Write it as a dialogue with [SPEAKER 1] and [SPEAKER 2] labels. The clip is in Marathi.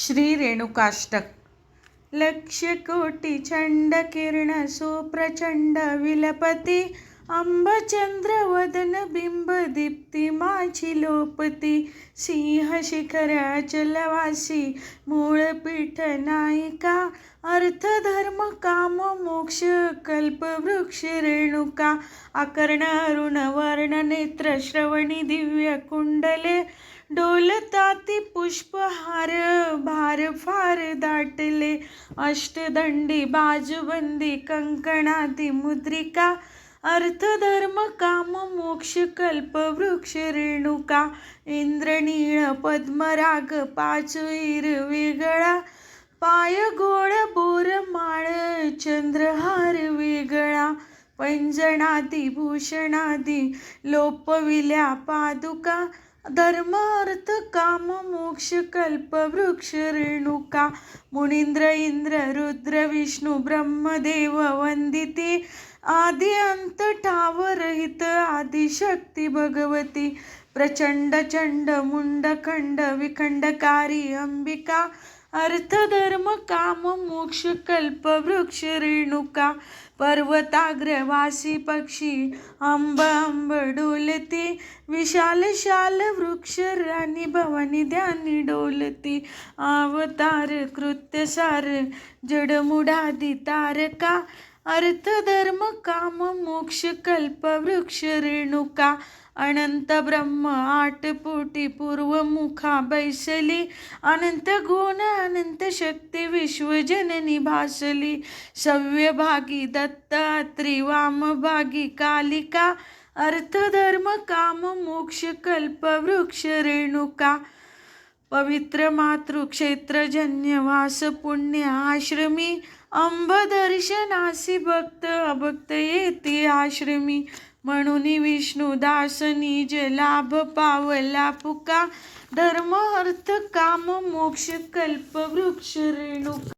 [SPEAKER 1] श्री रेणुकाष्टक. लक्ष कोटी छंड किरण सुप्रचंड विलपती अंबचंद्र वदन बिंब दीप्ती माझी लोपती सिंह शिखर अचलवासी मूळ पीठ नायिका अर्थ धर्म काम मोक्ष कल्प वृक्ष रेणुका आकर्ण अरुण वर्ण नेत्र श्रवणी दिव्य कुंडले डोलताती पुष्पहार भार फार दाटले. अष्टदंडी बाजूबंदी कंकणाती मुद्रिका. अर्थधर्म काम मोक्ष कल्प वृक्ष रेणुका. इंद्रनीळ पद्मराग पाचवीर वेगळा. पाय गोळ बोर माळ चंद्रहार पैंजणादी भूषणादी लोपविल्या पादुका धर्म अर्थ काम मोक्ष कल्प वृक्ष रेणुका मुनिंद्र इंद्र रुद्र विष्णू ब्रह्मदेव वंदिते आदि अंत ठाव रहित आदिशक्ती भगवती प्रचंड चंड मुंडखंड विखंडकारी अंबिका अर्थ धर्म काम मोक्ष कल्प वृक्ष रेणुका पर्वताग्र वासी पक्षी अंब अंब डोलती विशाल शाल वृक्ष राणी भवानी ध्यानी डोलती अवतार कृत्यसार जडमुडादी तारका अर्थ धर्म काम मोक्ष कल्प वृक्ष रेणुका अनंत ब्रह्म आटपुटी पूर्वमुखा बैसली अनंत गुण अनंत शक्ती विश्वजननी भासली सव्यभागी दत्तात्री वामभागी कालिका अर्थ धर्म काम मोक्ष कल्प वृक्ष रेणुका पवित्र मातृक्षेत्रजन्य वास पुण्य आश्रमी अंब दर्शनासी भक्त अभक्त येती आश्रमी। म्हणून विष्णू दास निज लाभ पावला पुका. धर्म अर्थ काम मोक्ष कल्प वृक्ष रेणुका.